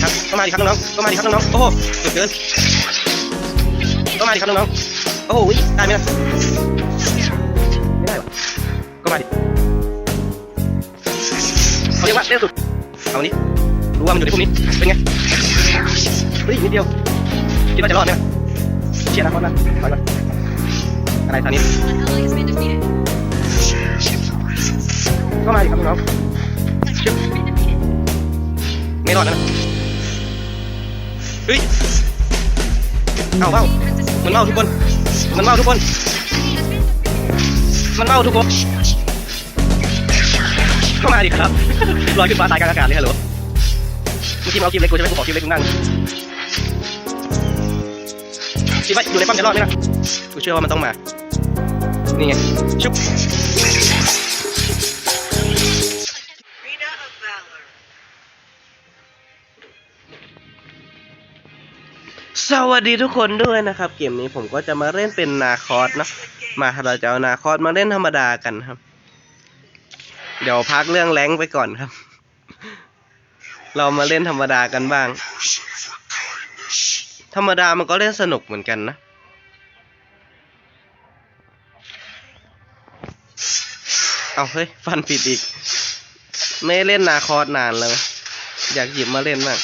ดิครับก็มาดิครับน้องๆก็มาดิครับน้องๆโอ้โหสุดเกินก็มาดิครับน้องๆโอ้โหได้ไหมล่ะไม่ได้วะก็มาดิเขาเรียกว่าเร็วสุดเอานี้รู้ว่ามันอยู่ในพวกนี้เป็นไงเฮ้ยนิดเดียวคิดว่าจะรอดไหมเชียร์นะคนนะไปก่อนอะไรตอนนี้ An ally has been defeated. ก็มาดิครับน้องๆไม่รอดนะ เฮ้ยเอาเปล่ามันเมาทุกคน มันเมาทุกคน มันเมาทุกคน เข้ามาดิครับ ลอยขึ้นฟ้าตายกลางอากาศเลยฮัลโหลเมื่อกี้มันเอาคลิปเล็กกูใช่ไหมกูขอคลิปเล็กมึงนั่งคิดว่าอยู่ในป้อมจะรอดไหมล่ะกูเชื่อว่ามันต้องมา นี่ไง ชุบ สวัสดีทุกคนด้วยนะครับ เกมนี้ผมก็จะมาเล่นเป็นนาคอสนะมาเราจะเอานาคอสมาเล่นธรรมดากันครับ เดี๋ยวพักเรื่องแรงไปก่อนครับ เรามาเล่นธรรมดากันบ้าง ธรรมดามันก็เล่นสนุกเหมือนกันนะเอาเฮ้ยฟันผิดอีก ไม่เล่นนาคอสนานแล้ว อยากหยิบมาเล่นบ้าง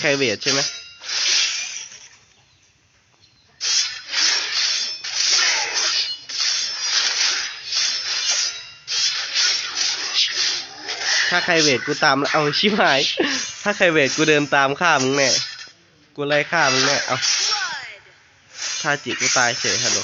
ไม่มีใครเวทใช่ไหมถ้าใครเวทกูตามเอาชิบหาย ถ้าใครเวทกูเดินตามฆ่ามึงแน่ กูไล่ฆ่ามึงแน่ เอาถ้าจิกูตายเฉยฮัลโหล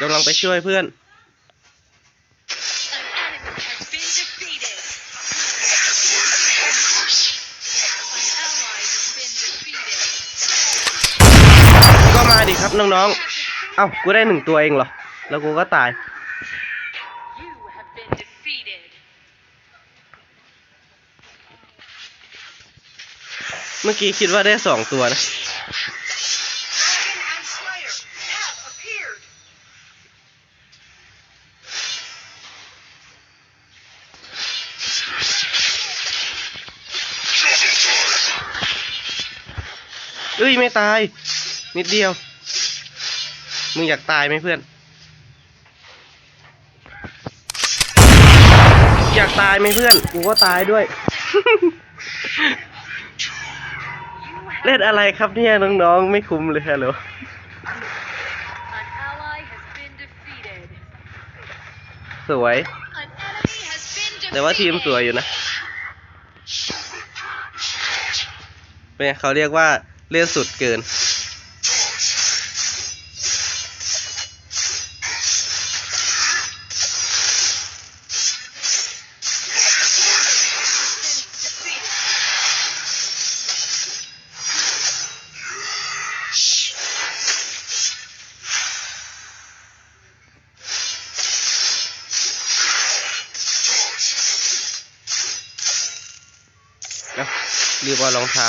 กำลังไปช่วยเพื่อน ก็มาดิครับน้องๆ เอ้า กูได้หนึ่งตัวเองเหรอ แล้วกูก็ตาย เมื่อกี้คิดว่าได้สองตัวนะ เอ้ยไม่ตาย นิดเดียว มึงอยากตายไหมเพื่อน อยากตายไหมเพื่อน กูก็ตายด้วย เล่นอะไรครับเนี่ยน้องๆ ไม่คุ้มเลยฮัลโหล An ally has been defeated. สวย An enemy has been defeated. แต่ว่าทีมสวยอยู่นะ เป็นไงเขาเรียกว่า เล่นสุดเกินนะรีบเอารองเท้า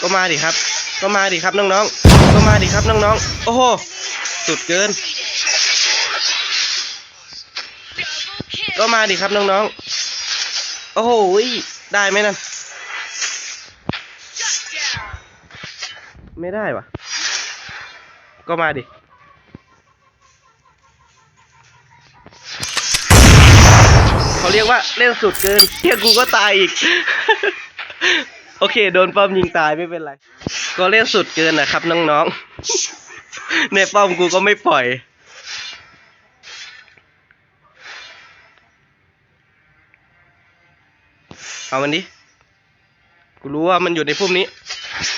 ก็มาดิครับ ก็มาดิครับน้องๆ ก็มาดิครับน้องๆ โอ้โห สุดเกิน ก็มาดิครับน้องๆ โอ้โห ได้ไหมนั่น ไม่ได้วะก็มาดิเขาเรียกว่าเล่นสุดเกินเฮียกูก็ตายอีก โอเค โดนป้อมยิงตายไม่เป็นไร ก็เล่นสุดเกินนะครับน้องๆ ในป้อมกูก็ไม่ปล่อย เอามันดิ กูรู้ว่ามันอยู่ในพุ่มนี้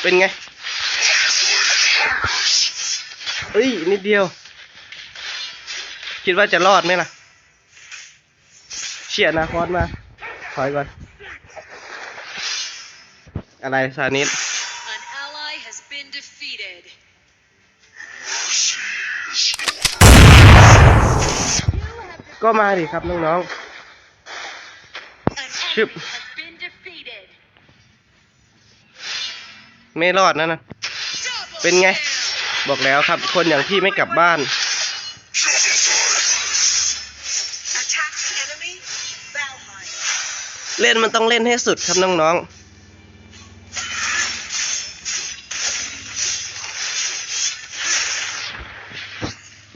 เป็นไง เอ้ย นิดเดียว คิดว่าจะรอดไหมล่ะเชี่ยนาคอสมา ถอยก่อน อะไรซานิด An ally has been defeated. ก็มาดิครับน้อง An Ship. enemy has been defeated. ๆ ไม่รอดนะนะ Double เป็นไง kill. บอกแล้วครับ คนอย่างพี่ไม่กลับบ้าน Attack the enemy. Valheim. เล่นมันต้องเล่นให้สุดครับน้องๆ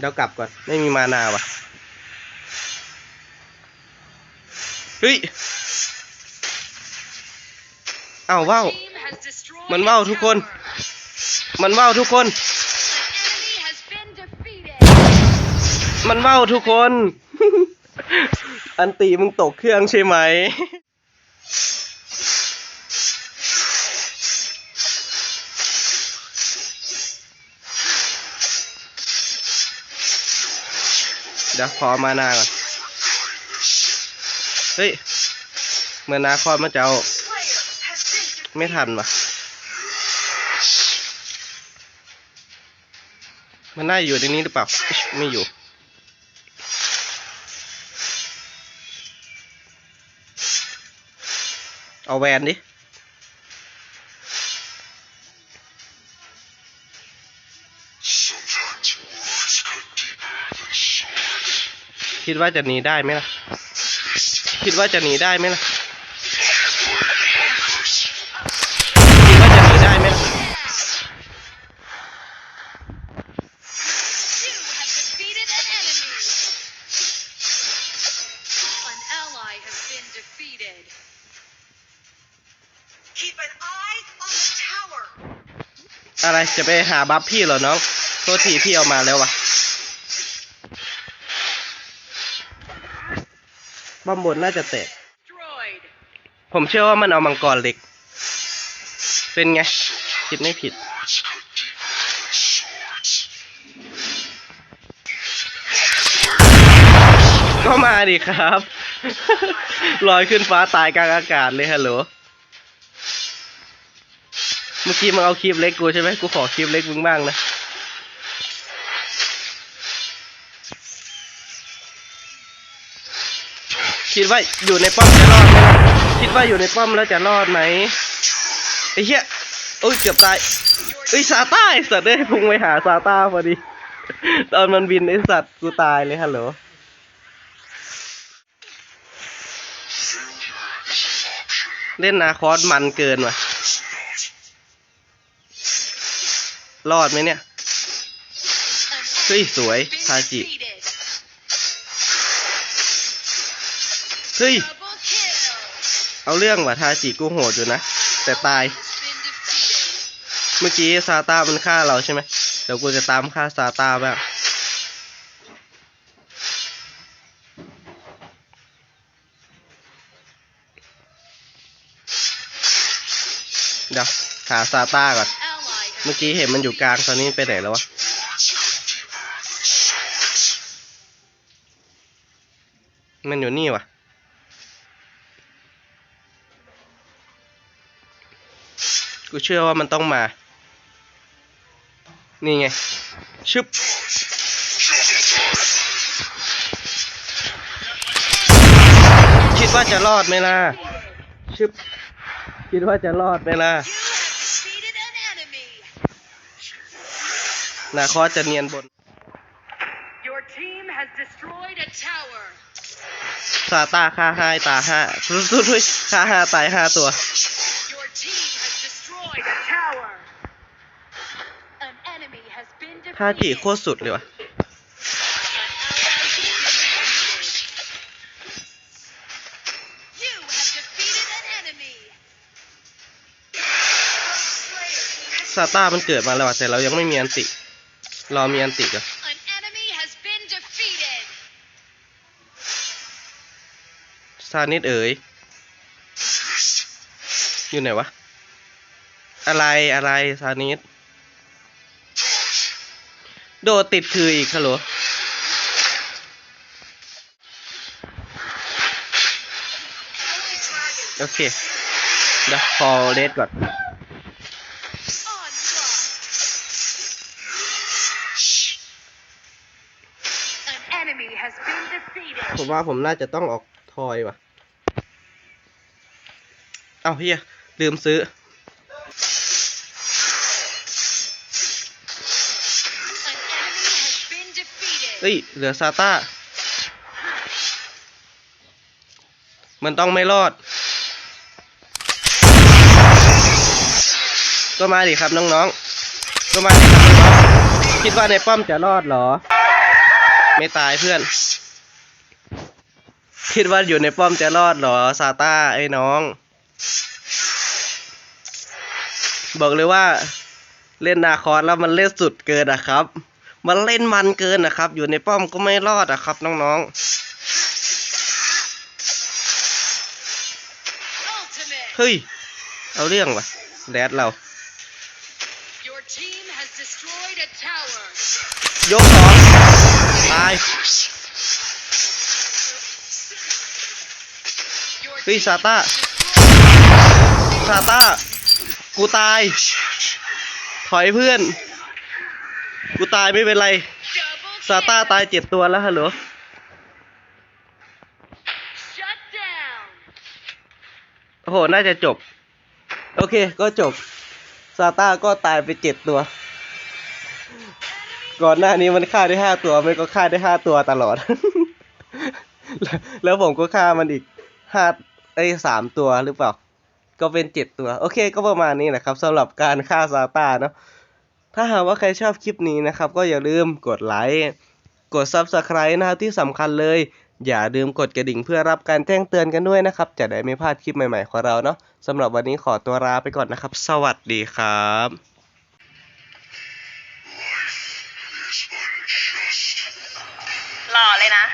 ดี๋ยวกลับก่อน ไม่มีมานาวะเฮ้ย เอาว้าวมันว่าวทุกคน มันว่าวทุกคน มันว่าวทุกคน อันตีมึงตกเครื่องใช่ไหม เดี๋ยวขอมานาก่อน เฮ้ย เมื่อนาคอมมันจะเอาไม่ทันวะมันน่าอยู่ในนี้หรือเปล่า ไม่อยู่เอาแวนดิ คิดว่าจะหนีได้ไหมล่ะ คิดว่าจะหนีได้ไหมล่ะ คิดว่าจะหนีได้ไหมล่ะ อะไรจะไปหาบัฟพี่เหรอน้อง โทษทีพี่เอามาแล้ววะ บอมบนน่าจะแตก Destroyed. ผมเชื่อว่ามันเอามังกรเหล็ก เป็นไง คิดไม่ผิด ก็มาดิครับ ลอยขึ้นฟ้าตายกลางอากาศเลยฮัลโหล เมื่อกี้มึงเอาคลิปเล็กกูใช่ไหมกูขอคลิปเล็กมึงบ้างนะ คิดว่าอยู่ในป้อมจะรอดไหมล่ะคิดว่าอยู่ในป้อมแล้วจะรอดไหมไอ้เหี้ยโอ้ยเกือบตายเอ้ยซาต้าไอ้สัตว์ได้พุ่งไปหาซาต้าพอดี ตอนมันบินไอ้สัตว์กูตายเลยฮัลโหลเล่นนาคอสมันเกินว่ะ รอดไหมเนี่ยเฮ้ยสวยทาจิ เฮ้ย เอาเรื่องว่ะทาจิกูโหดอยู่นะ แต่ตาย เมื่อกี้ซาต้ามันฆ่าเราใช่ไหมเดี๋ยวกูจะตามฆ่าซาต้าบ้างเดี๋ยวหาซาต้าก่อน เมื่อกี้เห็นมันอยู่กลางตอนนี้ไปไหนแล้ววะมันอยู่นี่วะ กูเชื่อว่ามันต้องมา นี่ไง ชึบคิดว่าจะรอดไหมล่ะ ชึบ คิดว่าจะรอดไหมล่ะ You have defeated an enemy. นาคอสจะเนียนบน Your team has destroyed a tower. ซาต้าฆ่าห้าตาห้าทุทุทุยฆ่าห้าตายห้าตัว ท่ากี่โคตรสุดเลยวะซาต้ามันเกิดมาแล้วแต่เรายังไม่มีอันติ รอมีอันติก่อนซานิดเอ๋ย อยู่ไหนวะ อะไรอะไรซานิด โดดติดคืออีกฮัลโหลโอเคเดี๋ยวคอเลสก่อน An enemy has been defeated. ผมว่าผมน่าจะต้องออกทอยว่ะ เอ้าเฮียลืมซื้อ เฮ้ย เหลือซาต้า มันต้องไม่รอด ก็มาดิครับน้องๆ ก็มาดิครับน้องๆ คิดว่าในป้อมจะรอดเหรอ ไม่ตายเพื่อน คิดว่าอยู่ในป้อมจะรอดเหรอซาต้าไอ้น้อง บอกเลยว่าเล่นนาคอนแล้วมันเล่นสุดเกินอะครับ มันเล่นมันเกินนะครับ อยู่ในป้อมก็ไม่รอดอะครับน้อง Ultimate. ๆเฮ้ย เอาเรื่องว่ะแรดเรา Your team has destroyed a tower. ยกสองตาย Your Hey, team Sata. has destroyed ซาต้า กูตาย ถอยเพื่อน กูตายไม่เป็นไรซาต้าตายเจ็ดตัวแล้วฮัลโหลโอ้โห น่าจะจบ โอเค ก็จบ ซาต้าก็ตายไปเจ็ดตัว ก่อนหน้านี้มันฆ่าได้ห้าตัว มันก็ฆ่าได้ห้าตัวตลอด แล้วผมก็ฆ่ามันอีกห้าไอ้สามตัวหรือเปล่า ก็เป็นเจ็ดตัว โอเค ก็ประมาณนี้แหละครับสำหรับการฆ่าซาต้าเนาะ ถ้าหากว่าใครชอบคลิปนี้นะครับ ก็อย่าลืมกดไลค์กด Subscribe นะครับที่สำคัญเลย อย่าลืมกดกระดิ่งเพื่อรับการแจ้งเตือนกันด้วยนะครับ จะได้ไม่พลาดคลิปใหม่ๆของเราเนาะสำหรับวันนี้ขอตัวลาไปก่อนนะครับ สวัสดีครับหล่อเลยนะ